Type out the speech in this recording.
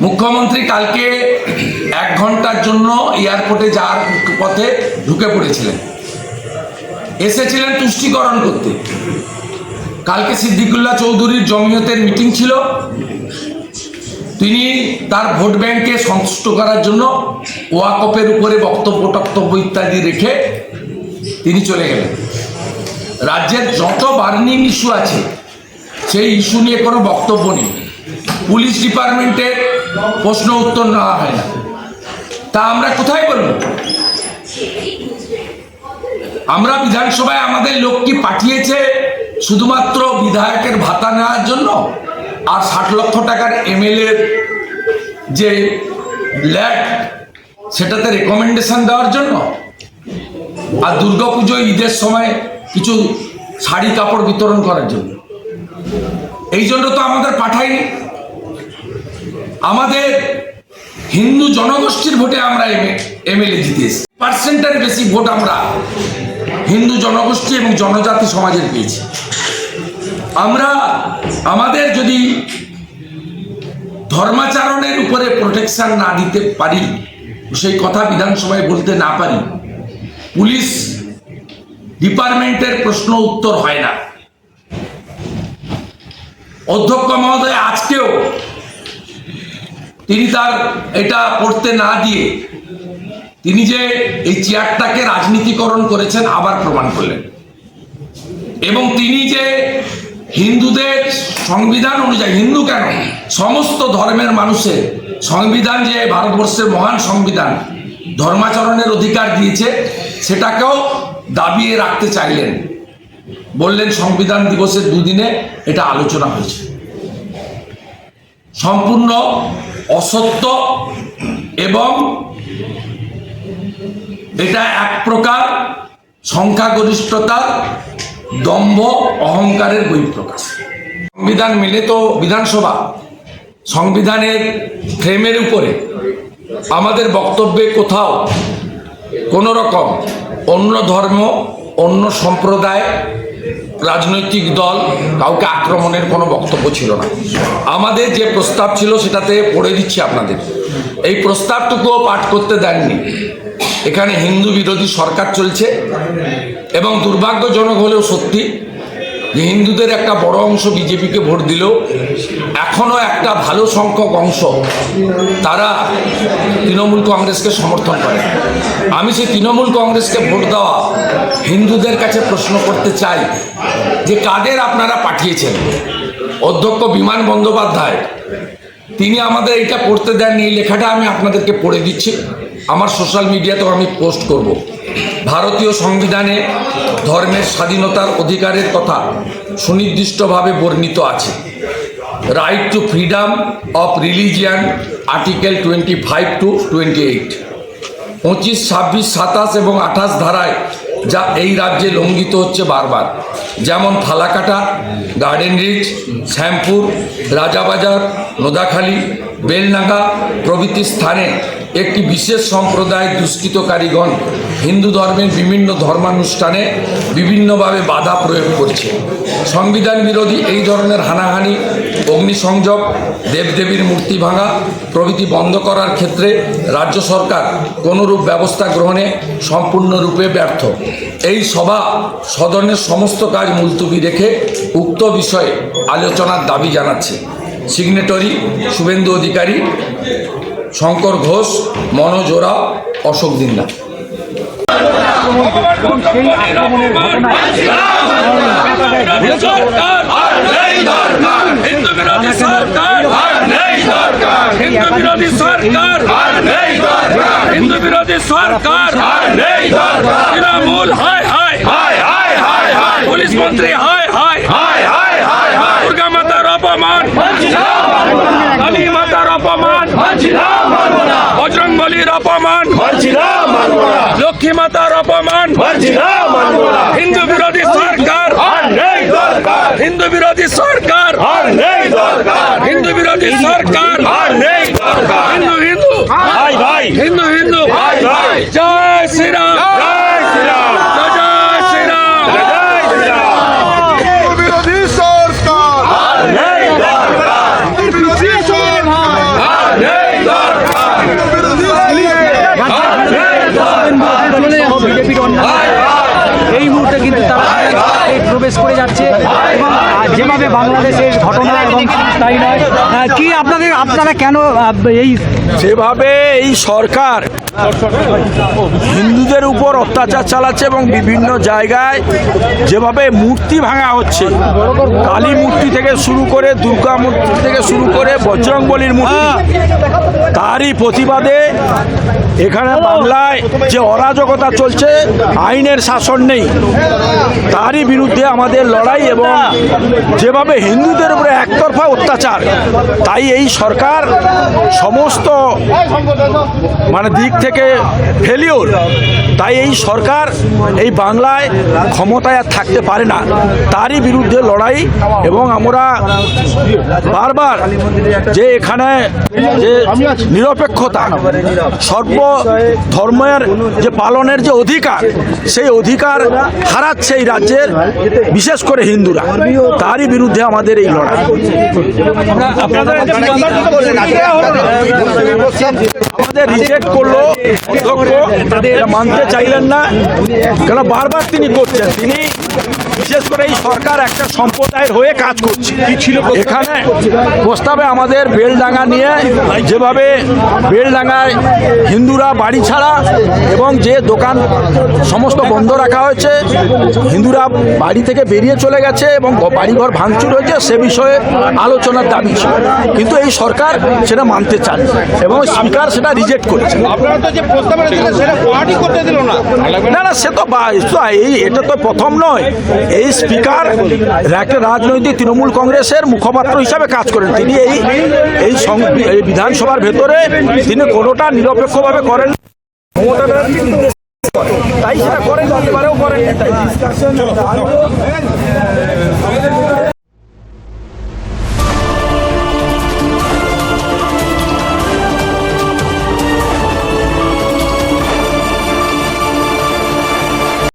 মুখ্যমন্ত্রী কালকে এক ঘণ্টার জন্য এয়ারপোর্টে যাওয়ার পথে ঢুকে পড়েছিলেন। এসেছিলেন তুষ্টিকরণ করতে। কালকে সিদ্দিকুল্লাহ চৌধুরীর জমিয়তের মিটিং ছিল। তিনি তার ভোট ব্যাংকে সন্তুষ্ট করার জন্য ওয়াকপের উপরে বক্তব্য, টক্তব্য ইত্যাদি রেখে তিনি চলে গেলেন। রাজ্যের যত বার্নিং ইস্যু আছে, সেই ইস্যু নিয়ে কোনো বক্তব্য নেই। পুলিশ ডিপার্টমেন্টের প্রশ্ন উত্তর নেওয়া হয় না। তা আমরা কোথায় বলব আমরা বিধানসভায় আমাদের লোক কি পাঠিয়েছে শুধুমাত্র বিধায়কের ভাতা নেওয়ার জন্য আর ষাট লক্ষ টাকার এমএলএ যে ল্যাট, সেটাতে রেকমেন্ডেশন দেওয়ার জন্য। আর দুর্গাপুজো ঈদের সময় কিছু শাড়ি কাপড় বিতরণ করার জন্য। এই জন্য তো আমাদের পাঠায়নি। আমাদের হিন্দু জনগোষ্ঠীর ভোটে আমরা এমএলএ জিতেছি পার্সেন্টের বেশি ভোট আমরা হিন্দু জনগোষ্ঠী এবং জনজাতি সমাজের পেয়েছি। আমরা, আমাদের যদি ধর্মাচরণের উপরে প্রোটেকশন না দিতে পারি, সেই কথা বিধানসভায় বলতে না পারি, পুলিশ ডিপার্টমেন্টের প্রশ্ন উত্তর হয় না। অধ্যক্ষ মহোদয়, আজকেও তিনি তার এটা পড়তে না দিয়ে তিনি যে এই চেয়ারটাকে রাজনীতিকরণ করেছেন আবার প্রমাণ করলেন। এবং তিনি যে হিন্দুদের সংবিধান অনুযায়ী, হিন্দু কেন? সমস্ত ধর্মের মানুষের সংবিধান যে ভারতবর্ষের মহান সংবিধান, ধর্মাচরণের অধিকার দিয়েছে, সেটাকেও দাবিয়ে রাখতে চাইলেন। বললেন, সংবিধান দিবসের দুদিনে এটা আলোচনা হয়েছে। সম্পূর্ণ অসত্য এবং এটা এক প্রকার সংখ্যাগরিষ্ঠতার দম্ভ অহংকারের বহিঃপ্রকাশ। সংবিধান মেনে তো বিধানসভা, সংবিধানের ফ্রেমের উপরে আমাদের বক্তব্যে কোথাও কোনো রকম অন্য ধর্ম, অন্য সম্প্রদায় রাজনৈতিক দল কাউকে আক্রমণের কোনো বক্তব্য ছিল না। আমাদের যে প্রস্তাব ছিল সেটাতে পড়ে দিচ্ছি আপনাদের। এই প্রস্তাবটুকুও পাঠ করতে দেননি। এখানে হিন্দু বিরোধী সরকার চলছে এবং দুর্ভাগ্যজনক হলেও সত্যি হিন্দুদের একটা বড় অংশ বিজেপিকে ভোট দিলেও এখনও একটা ভালো সংখ্যক অংশ তারা তৃণমূল কংগ্রেসকে সমর্থন করে। আমি সেই তৃণমূল কংগ্রেসকে ভোট দেওয়া হিন্দুদের কাছে প্রশ্ন করতে চাই যে কাদের আপনারা পাঠিয়েছেন? অধ্যক্ষ বিমান বন্দ্যোপাধ্যায়, তিনি আমাদের এটা পড়তে দেননি, এই লেখাটা আমি আপনাদেরকে পড়ে দিচ্ছি। আমার সোশ্যাল মিডিয়াতেও আমি পোস্ট করব। ভারতীয় সংবিধানে ধর্মের স্বাধীনতার অধিকারের কথা সুনির্দিষ্টভাবে বর্ণিত আছে। Right to freedom of religion article twenty five to twenty eight পঁচিশ, ছাব্বিশ, সাতাশ এবং আঠাশ ধারায় যা এই রাজ্যে লঙ্ঘিত হচ্ছে বারবার। যেমন ফালাকাটা গার্ডেন রিচ শ্যামপুর, রাজাবাজার, নোদাখালী, বেলনাগা প্রভৃতি স্থানে একটি বিশেষ সম্প্রদায় দুষ্কৃতকারীগণ হিন্দু ধর্মের বিভিন্ন ধর্মানুষ্ঠানে বিভিন্নভাবে বাধা প্রয়োগ করছে। সংবিধান বিরোধী এই ধরনের হানাহানি, অগ্নিসংযোগ, দেবদেবীর মূর্তি ভাঙা, প্রভৃতি বন্ধ করার ক্ষেত্রে রাজ্য সরকার কোনোরূপ ব্যবস্থা গ্রহণে সম্পূর্ণরূপে ব্যর্থ। এই সভা সদনের সমস্ত কাজ মুলতুবি রেখে উক্ত বিষয়ে আলোচনার দাবি জানাচ্ছে। সিগনেটরি শুভেন্দু অধিকারী শঙ্কর ঘোষ মনোজ ওরাও অশোক দিন্দা হিন্দু বিরোধী সরকার তৃণমূল পুলিশ মন্ত্রী হায় দুর্গা অপমান কালী মাতার অপমান বজরং বলির অপমান লক্ষ্মী মাতার অপমান হিন্দু বিরোধী সরকার হিন্দু বিরোধী সরকার হিন্দু বিরোধী সরকার হিন্দু হিন্দু হিন্দু হিন্দু জয় শ্রীরাম বিজেপির এই মুহূর্তে কিন্তু তারা প্রবেশ করে যাচ্ছে এবং যেভাবে বাংলাদেশের ঘটনা এবং তাই নয়। কি আপনাদের আপনারা কেন এই যেভাবে এই সরকার হিন্দুদের উপর অত্যাচার চালাচ্ছে এবং বিভিন্ন জায়গায় যেভাবে মূর্তি ভাঙা হচ্ছে। কালী মূর্তি থেকে শুরু করে, দুর্গা মূর্তি থেকে শুরু করে, বজরংবলীর মূর্তি, তারই প্রতিবাদে এখানে বাংলায় যে অরাজকতা চলছে, আইনের শাসন নেই। তারই বিরুদ্ধে আমাদের লড়াই এবং যেভাবে হিন্দুদের উপরে একতরফা অত্যাচার, তাই এই সরকার সমস্ত মানে দিক থেকে ফেলিওর তাই এই সরকার এই বাংলায় ক্ষমতায় আর থাকতে পারে না। তারই বিরুদ্ধে লড়াই এবং আমরা বারবার যে এখানে যে নিরপেক্ষতা সর্ব ধর্মের যে পালনের যে অধিকার সেই অধিকার হারাচ্ছে এই রাজ্যের বিশেষ করে হিন্দুরা। তারই বিরুদ্ধে আমাদের এই লড়াই। আমাদের রিজেক্ট করল অধ্যক্ষ এটা মানতে চাইলেন না। কেন বারবার তিনি করছেন? তিনি বিশেষ করে এই সরকার একটা সম্প্রদায়ের হয়ে কাজ করছে। এখানে প্রস্তাবে আমাদের বেলডাঙ্গা নিয়ে যেভাবে বেলডাঙ্গায় হিন্দুরা বাড়ি ছাড়া এবং যে দোকান সমস্ত বন্ধ রাখা হয়েছে হিন্দুরা বাড়ি থেকে বেরিয়ে চলে গেছে এবং বাড়িঘর ভাঙচুর হয়েছে সে বিষয়ে আলোচনার দাবি ছিল। কিন্তু এই সরকার সেটা মানতে চান এবং স্পিকার সেটা রিজেক্ট করেছে। যে সেটা করতে দিল না। না না সে তো এই এটা তো প্রথম নয়। এই স্পিকার একটা রাজনৈতিক তৃণমূল কংগ্রেসের মুখপাত্র হিসাবে কাজ করেন। তিনি এই এই সং- এই বিধানসভার ভেতরে তিনি কোনোটা নিরপেক্ষভাবে করেন মমতা ব্যানার্জি তাই সেটা করেন এবারেও করেন।